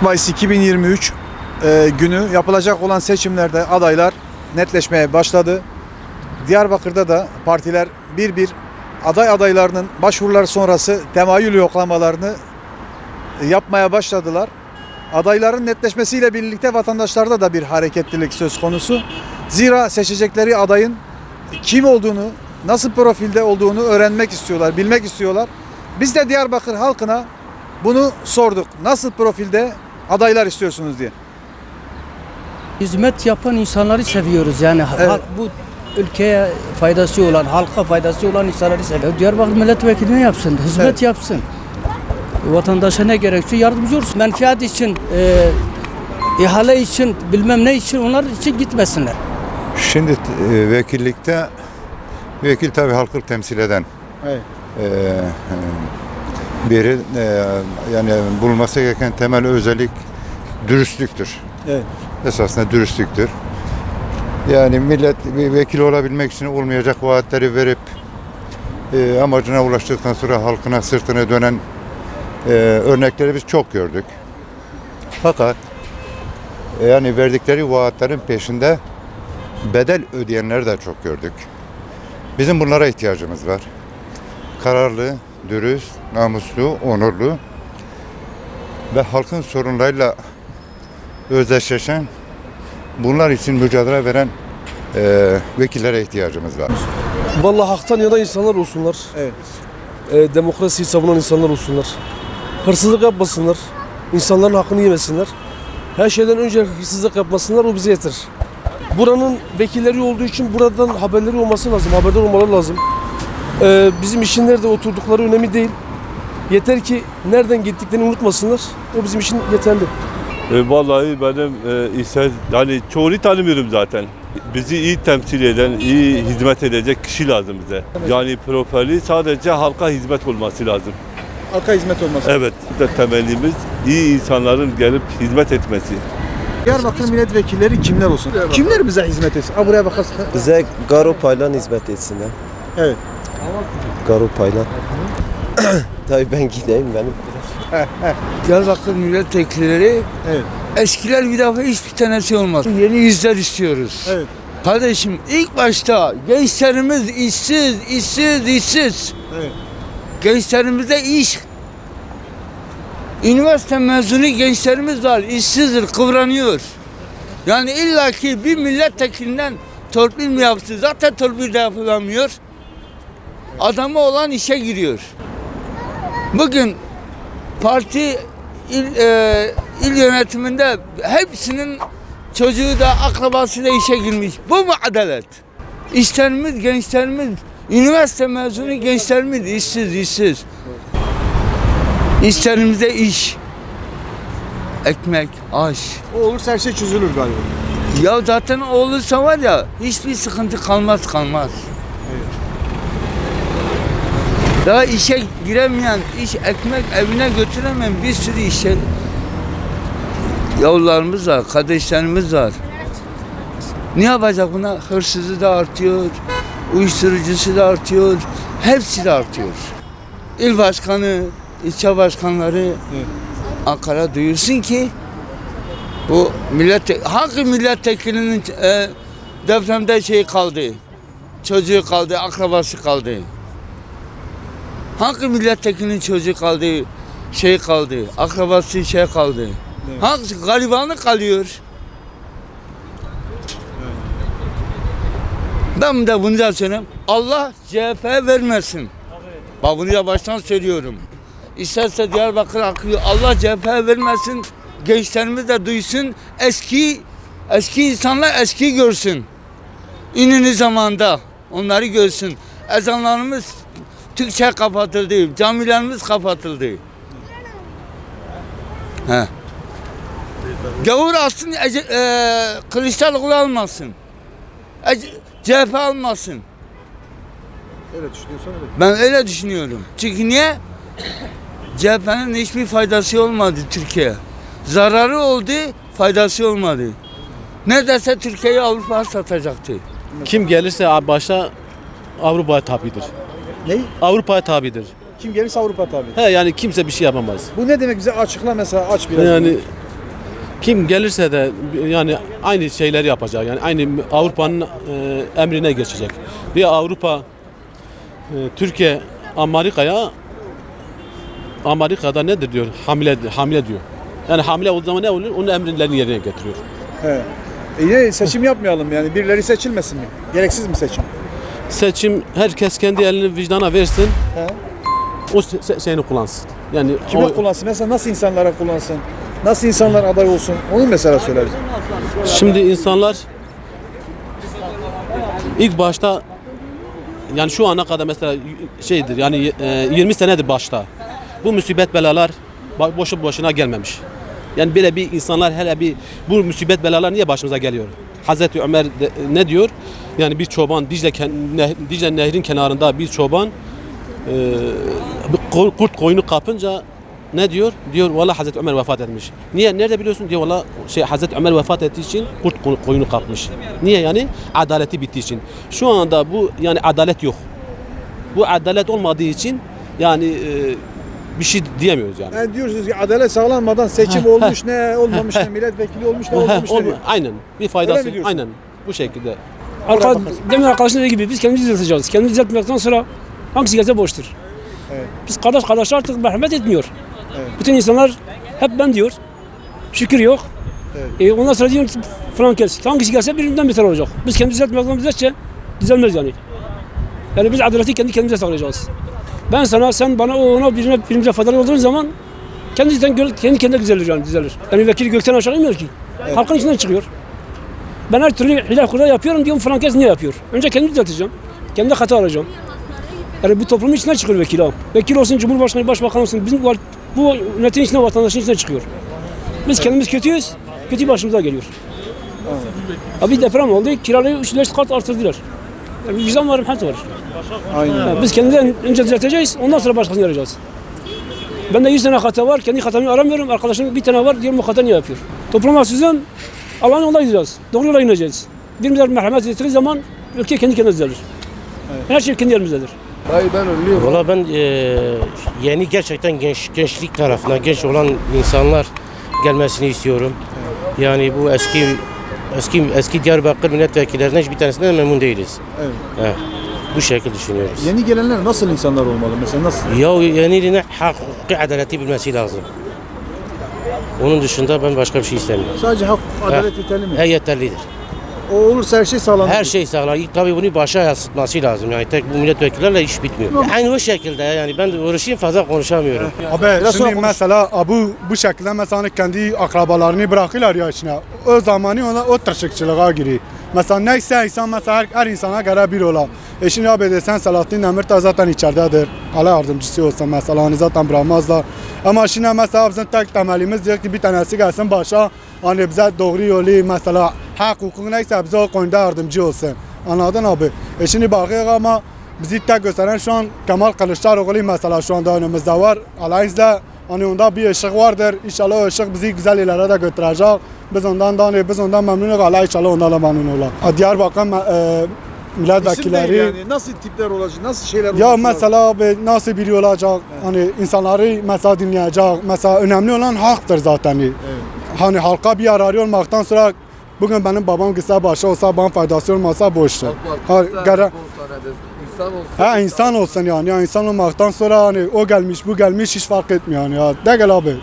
14 Mayıs 2023 e, günü yapılacak olan seçimlerde adaylar netleşmeye başladı. Diyarbakır'da da partiler bir bir aday adaylarının başvurular sonrası temayül yoklamalarını yapmaya başladılar. Adayların netleşmesiyle birlikte vatandaşlarda da bir hareketlilik söz konusu. Zira seçecekleri adayın kim olduğunu, nasıl profilde olduğunu öğrenmek istiyorlar, bilmek istiyorlar. Biz de Diyarbakır halkına bunu sorduk. Nasıl profilde adaylar istiyorsunuz diye. Hizmet yapan insanları seviyoruz yani Evet. Bu ülkeye faydası olan, halka faydası olan insanları seviyoruz. Diyarbakır milletvekili ne yapsın? Hizmet Evet. yapsın. Vatandaşa ne gerekiyor? Yardımcı olsun. Menfaat için, e, ihale için, bilmem ne için onlar için gitmesinler. Şimdi e, vekillikte vekil tabii halkı temsil eden Evet. e, e, biri e, yani bulunması gereken temel özellik dürüstlüktür. Evet. Esasında dürüstlüktür. Yani millet bir vekil olabilmek için olmayacak vaatleri verip e, amacına ulaştıktan sonra halkına sırtını dönen e, örnekleri biz çok gördük. Fakat e, yani verdikleri vaatlerin peşinde bedel ödeyenleri de çok gördük. Bizim bunlara ihtiyacımız var. Kararlı, dürüst, namuslu, onurlu ve halkın sorunlarıyla özdeşleşen, bunlar için mücadele veren e, vekillere ihtiyacımız var. Vallahi haktan yana insanlar olsunlar. Evet. E, demokrasiyi savunan insanlar olsunlar. Hırsızlık yapmasınlar. İnsanların hakkını yemesinler. Her şeyden önce hırsızlık yapmasınlar o bize yeter. Buranın vekilleri olduğu için buradan haberleri olması lazım. Haberdar olmaları lazım. E, bizim işin nerede oturdukları önemli değil. Yeter ki nereden gittiklerini unutmasınlar. O bizim için yeterli. E, vallahi benim e, ise yani çoğunu tanımıyorum zaten. Bizi iyi temsil eden, iyi hizmet edecek kişi lazım bize. Yani profili sadece halka hizmet olması lazım. Halka hizmet olması. Evet, bir de temennimiz iyi insanların gelip hizmet etmesi. Diyarbakır milletvekilleri kimler olsun? Kimler bize hizmet etsin? Ha buraya bakarsın. Bize Garo Paylan hizmet etsinler. Evet. Garo Paylan. Tabii ben gideyim benim. Diyarbakır milletvekilleri Evet. eskiler bir defa hiçbir tanesi olmaz. Yeni yüzler istiyoruz. Evet. Kardeşim ilk başta gençlerimiz işsiz, işsiz, işsiz. Evet. Gençlerimizde iş. Üniversite mezunu gençlerimiz var, işsizdir, kıvranıyor. Yani illaki bir milletvekilinden torpil mi yapsın? Zaten torpil de yapılamıyor. Adamı olan işe giriyor. Bugün parti il, e, il yönetiminde hepsinin çocuğu da akrabası da işe girmiş. Bu mu adalet? İşlerimiz, gençlerimiz, üniversite mezunu gençlerimiz işsiz, işsiz. İşlerimizde iş, ekmek, aş. O olursa her şey çözülür galiba. Ya zaten olursa var ya hiçbir sıkıntı kalmaz kalmaz. Daha işe giremeyen, iş ekmek evine götüremeyen bir sürü işe yavrularımız var, kardeşlerimiz var. Ne yapacak buna? Hırsızı da artıyor, uyuşturucusu da artıyor, hepsi de artıyor. İl başkanı, ilçe başkanları Ankara duyursun ki bu millet hangi milletvekilinin e, depremde şey kaldı? Çocuğu kaldı, akrabası kaldı. Hangi milletvekilinin çocuğu kaldı? Şey kaldı, akrabası şey kaldı. Hangisi garibanı kalıyor? Ben de bunu da söyleyeyim. Allah CHP'ye vermesin. Bak bunu da baştan söylüyorum. İsterse Diyarbakır akıyor. Allah CHP'ye vermesin. Gençlerimiz de duysun. Eski eski insanlar eski görsün. İnini zamanda onları görsün. Ezanlarımız Türkçe kapatıldı. Camilerimiz kapatıldı. He. Gavur alsın, Ece, e, Kılıçdaroğlu almasın. Ece, CHP almasın. Öyle düşünüyorsan öyle. Ben öyle düşünüyorum. Çünkü niye? CHP'nin hiçbir faydası olmadı Türkiye. Zararı oldu, faydası olmadı. Neredeyse Türkiye'yi Avrupa'ya satacaktı. Kim gelirse başta Avrupa'ya tabidir. Ne? Avrupa'ya tabidir. Kim gelirse Avrupa tabii. He yani kimse bir şey yapamaz. Bu ne demek bize açıkla mesela aç biraz. Yani kim gelirse de yani aynı şeyleri yapacak. Yani aynı Avrupa'nın e, emrine geçecek. Bir Avrupa e, Türkiye Amerika'ya Amerika'da nedir diyor? Hamile hamile diyor. Yani hamile olduğu zaman ne olur? Onun emrinlerini yerine getiriyor. He. E yine seçim yapmayalım yani birileri seçilmesin mi? Gereksiz mi seçim? Seçim herkes kendi elini vicdana versin. He. O se- şeyini kullansın. Yani Kime o- kullansın? Mesela nasıl insanlara kullansın? Nasıl insanlar aday olsun? Onu mesela söyle bize. Şimdi insanlar ilk başta yani şu ana kadar mesela şeydir yani e, 20 senedir başta bu musibet belalar ba- boşu boşuna gelmemiş. Yani böyle bir insanlar hele bir bu musibet belalar niye başımıza geliyor? Hazreti Ömer de- ne diyor? Yani bir çoban Dicle, ken- ne- Dicle nehrin kenarında bir çoban e, kurt koyunu kapınca ne diyor? Diyor valla Hazreti Ömer vefat etmiş. Niye? Nerede biliyorsun? Diyor valla şey Hazreti Ömer vefat ettiği için kurt ko- koyunu kapmış. Niye yani? Adaleti bittiği için. Şu anda bu yani adalet yok. Bu adalet olmadığı için yani e, bir şey diyemiyoruz yani. Yani diyorsunuz ki adalet sağlanmadan seçim olmuş ne olmamış ne milletvekili olmuş ne olmamış Olma- aynen. Bir faydası aynen bu şekilde. Arka, demin arkadaşın dediği gibi biz kendimizi düzelteceğiz. Kendimizi düzeltmekten sonra hangisi gelse boştur. Evet. Biz kardeş kardeş artık merhamet etmiyor. Evet. Bütün insanlar hep ben diyor. Şükür yok. Evet. E, ondan sonra diyor falan kes. Hangisi gelse birinden beter olacak. Biz kendimizi düzeltmekten düzeltçe düzelmez yani. Yani biz adaleti kendi kendimize sağlayacağız. Ben sana, sen bana, o ona, birine, birimize faydalı olduğun zaman kendisinden kendi kendine düzelir yani düzelir. Yani vekili gökten aşağı inmiyor ki. Halkın içinden çıkıyor. Ben her türlü hilal kurda yapıyorum diyorum falan kes niye yapıyor? Önce kendimi düzelteceğim. Kendi hata arayacağım. Yani bu toplumun içinden çıkıyor vekil ha. Vekil olsun, cumhurbaşkanı, başbakan olsun. Bizim bu, bu yönetimin içinden, vatandaşın içinden çıkıyor. Biz kendimiz kötüyüz, kötü başımıza geliyor. Abi deprem oldu, kirayı 3-5 kat artırdılar. Yani bir vicdan var, rahat var. Aynen. Yani biz kendiden önce düzelteceğiz, ondan sonra başkasını arayacağız. Ben de 100 tane hata var, kendi hatamı aramıyorum. Arkadaşım bir tane var, diyorum bu hata niye yapıyor? Toplum haksızın, Allah'ın yoluna gideceğiz. Doğru yola ineceğiz. Birbirimize merhamet ettiği zaman ülke kendi kendine düzelir. Her şey kendi elimizdedir. Valla ben eee, yeni gerçekten genç gençlik tarafına genç olan insanlar gelmesini istiyorum. Yani bu eski eski eski Diyarbakır milletvekillerinden hiçbir tanesinden memnun değiliz. Evet. He, bu şekilde düşünüyoruz. Yeni gelenler nasıl insanlar olmalı mesela nasıl? Ya yeniliğine hakkı adaleti bilmesi lazım. Onun dışında ben başka bir şey istemiyorum. Sadece hak, adalet yeterli mi? He yeterlidir. O olursa her şey sağlanır. Her şey sağlam. Tabii bunu başa yansıtması lazım. Yani tek bu milletvekillerle iş bitmiyor. Aynı o şekilde yani ben de uğraşayım fazla konuşamıyorum. Abi Biraz şimdi konuş. mesela bu bu şekilde mesela kendi akrabalarını bırakırlar ya içine. O zamanı ona o taşıkçılığa giriyor. Mesela neyse insan mesela her, her insana göre bir olan. E şimdi abi desen Selahattin Demirtaş zaten içeridedir. Allah yardımcısı olsa mesela hani zaten bırakmazlar. Ama şimdi mesela bizim tek temelimiz diyor ki bir tanesi gelsin başa hani bize doğru yolu mesela hak hukuk neyse bize o konuda yardımcı olsun. Anladın abi? E şimdi bakıyor ama bizi tek gösteren şu an Kemal Kılıçdaroğlu mesela şu anda önümüzde var. Alayınızda hani onda bir ışık vardır. İnşallah o ışık bizi güzel ilerlere de götürecek. Biz ondan da hani biz ondan memnunuz. Allah inşallah ondan da memnun olalım. Diyarbakır e, İsim milletvekilleri değil yani. Nasıl tipler olacak? Nasıl şeyler ya olması lazım? mesela abi nasıl biri olacak? Hani insanları mesela dinleyecek. Mesela önemli olan haktır zaten. Hani halka bir yararı olmaktan sonra bugün benim babam gitse başa olsa bana faydası olmasa boştur. Ha, gara- Ha insan olsun yani. ya insan olmaktan sonra hani o gelmiş bu gelmiş hiç fark etmiyor yani ya. De gel abi.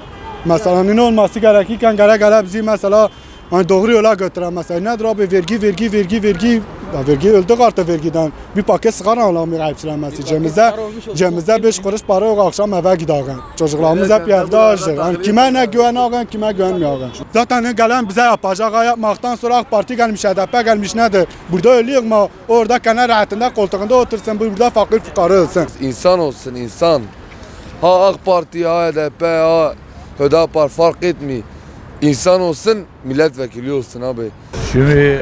Mesela hani ne olması gerekirken gele gele bizi mesela hani doğru yola götüren mesela nedir abi vergi vergi vergi vergi ya vergi öldük artık vergiden. Bir paket sigara alamıyor hepsilemesi. Cemizde, cemizde 5 kuruş para yok akşam eve gidelim. Çocuklarımız hep evde açtır. Yani kime ne güveniyorsun kime güvenmiyorsun. Zaten gelen bize yapacak yapmaktan sonra AK Parti gelmiş HDP gelmiş nedir? Burada ölüyor mu? Orada kenar rahatında koltuğunda otursun burada fakir fukara ölsün. İnsan olsun insan. Ha AK Parti, ha HDP, ha Hüdapar fark etmiyor. İnsan olsun, milletvekili olsun abi. Şimdi e,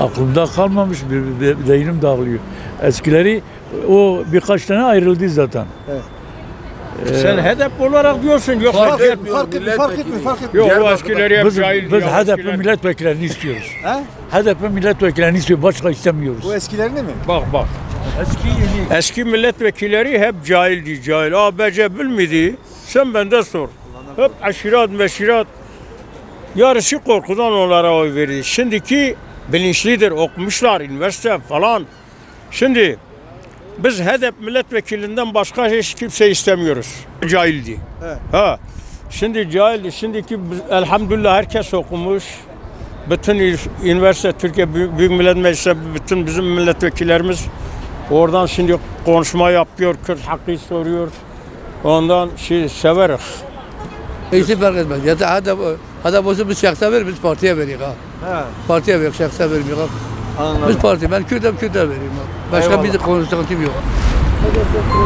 aklımda kalmamış bir, bir, bir beynim dağılıyor. Eskileri o birkaç tane ayrıldı zaten. Sen hedef olarak diyorsun yoksa Fark etmiyor, fark etmiyor, fark etmiyor, fark etmiyor. Yok o eskileri hep Biz, cahil biz HDP milletvekillerini istiyoruz. He? HDP milletvekillerini istiyoruz. Başka istemiyoruz. Bu eskilerini mi? Bak bak. Eski milletvekilleri hep cahildi, cahil. ABC bilmedi. Sen bende sor. Hep aşirat, meşirat. Yarısı korkudan onlara oy verdi. Şimdiki bilinçlidir, okumuşlar, üniversite falan. Şimdi biz HDP milletvekilinden başka hiç kimse istemiyoruz. Cahildi. Evet. Ha. Şimdi cahildi. Şimdiki elhamdülillah herkes okumuş. Bütün üniversite, Türkiye Büyük, Büyük Millet Meclisi, bütün bizim milletvekillerimiz oradan şimdi konuşma yapıyor, Kürt hakkı soruyor. Ondan şey severiz. Hiç fark etmez. Ya da hadi, hadi olsun biz şahsa ver, biz partiye veriyoruz ha. Partiye veriyoruz, şahsa vermiyoruz. Anladım. Biz parti, ben Kürt'üm Kürt'e veriyorum. Başka Eyvallah. bir konuştuğum yok.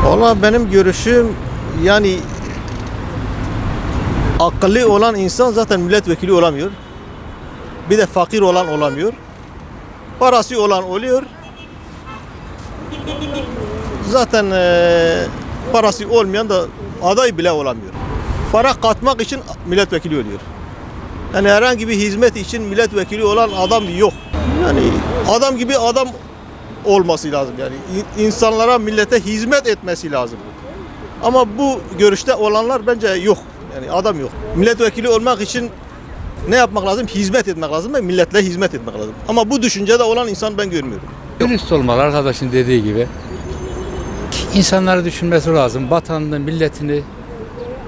Valla benim görüşüm yani akıllı olan insan zaten milletvekili olamıyor. Bir de fakir olan olamıyor. Parası olan oluyor. Zaten eee, parası olmayan da aday bile olamıyor. Para katmak için milletvekili oluyor. Yani herhangi bir hizmet için milletvekili olan adam yok. Yani adam gibi adam olması lazım yani. İn- insanlara, millete hizmet etmesi lazım. Ama bu görüşte olanlar bence yok. Yani adam yok. Milletvekili olmak için ne yapmak lazım? Hizmet etmek lazım ve milletle hizmet etmek lazım. Ama bu düşüncede olan insan ben görmüyorum. Dürüst olmalı arkadaşın dediği gibi. İnsanları düşünmesi lazım. Vatanını, milletini,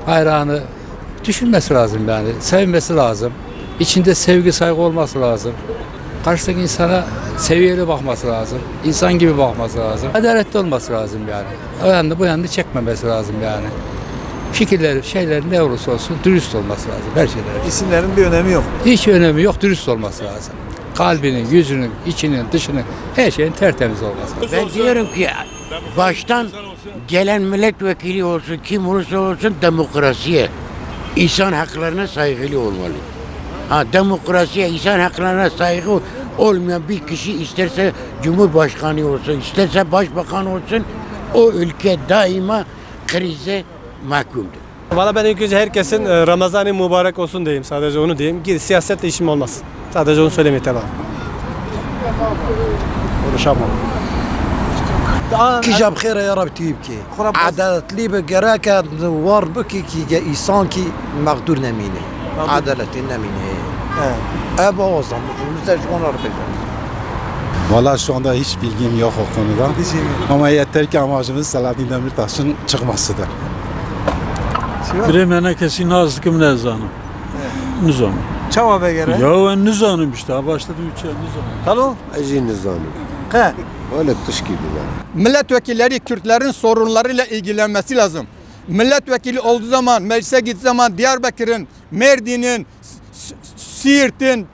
bayrağını düşünmesi lazım yani. Sevmesi lazım. İçinde sevgi, saygı olması lazım. Karşıdaki insana seviyeli bakması lazım. İnsan gibi bakması lazım. Adaletli olması lazım yani. O yanda bu yanda çekmemesi lazım yani. Fikirleri, şeyler ne olursa olsun dürüst olması lazım her şeyden. İsimlerin bir önemi yok. Hiç önemi yok, dürüst olması lazım. Kalbinin, yüzünün, içinin, dışının, her şeyin tertemiz olması lazım. Ben diyorum ki baştan gelen milletvekili olsun kim olursa olsun demokrasiye, insan haklarına saygılı olmalı. Ha demokrasiye, insan haklarına saygı olmayan bir kişi isterse cumhurbaşkanı olsun, isterse başbakan olsun o ülke daima krize mahkumdur. Valla ben ilk önce herkesin e, Ramazan-ı mübarek olsun diyeyim. Sadece onu diyeyim. Gir, siyasetle işim olmaz. Sadece onu söylemeye tamam. Konuşamam. کی جاب خیر یا رب تیب کی عدالتلی به گره که وار بکی کی گه ایسان کی مقدور نمینه عدالتی نمینه اب آزم بجونuzda onlar bilir. Valla şu anda hiç bilgim yok o konuda. Ama yeter ki amacımız Selahattin Demirtaş'ın çıkmasıdır. Bremen'e kesin azlıkım nezanım. Nizam. Çava be gere. Ya ben nizanım işte. Başladım üçe nizam. Talo. Eci nizami. He. Öyle dış gibi yani. Milletvekilleri Kürtlerin sorunlarıyla ilgilenmesi lazım. Milletvekili olduğu zaman, meclise gittiği zaman Diyarbakır'ın, Mardin'in, S- Siirt'in,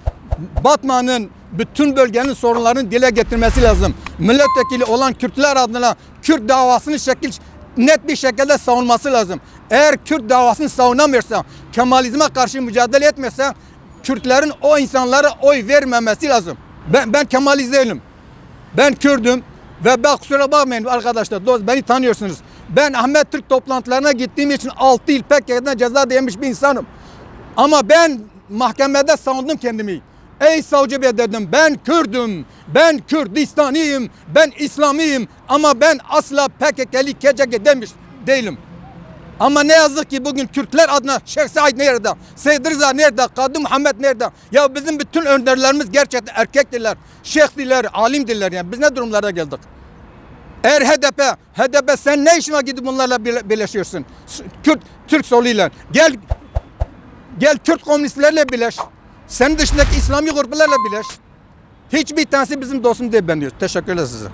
Batman'ın bütün bölgenin sorunlarını dile getirmesi lazım. Milletvekili olan Kürtler adına Kürt davasını şekil net bir şekilde savunması lazım. Eğer Kürt davasını savunamıyorsa, Kemalizme karşı mücadele etmiyorsa Kürtlerin o insanlara oy vermemesi lazım. Ben, ben Kemaliz değilim. Ben Kürdüm ve bak kusura bakmayın arkadaşlar dost beni tanıyorsunuz. Ben Ahmet Türk toplantılarına gittiğim için 6 yıl PKK'dan ceza yemiş bir insanım. Ama ben mahkemede savundum kendimi. Ey savcı bey dedim ben Kürdüm, ben Kürdistaniyim, ben İslamiyim ama ben asla PKK'li KCK demiş değilim. Ama ne yazık ki bugün Kürtler adına Şeyh Said nerede? Seyyid Rıza nerede? Kadı Muhammed nerede? Ya bizim bütün önderlerimiz gerçekten erkektiler, şeyhdiler, alimdiler yani. Biz ne durumlara geldik? Eğer HDP, HDP sen ne işine gidip bunlarla birle- birleşiyorsun? Kürt, Türk soluyla. Gel, gel Kürt komünistlerle birleş. Senin dışındaki İslami gruplarla birleş. Hiçbir tanesi bizim dostum değil ben diyor. Teşekkürler size.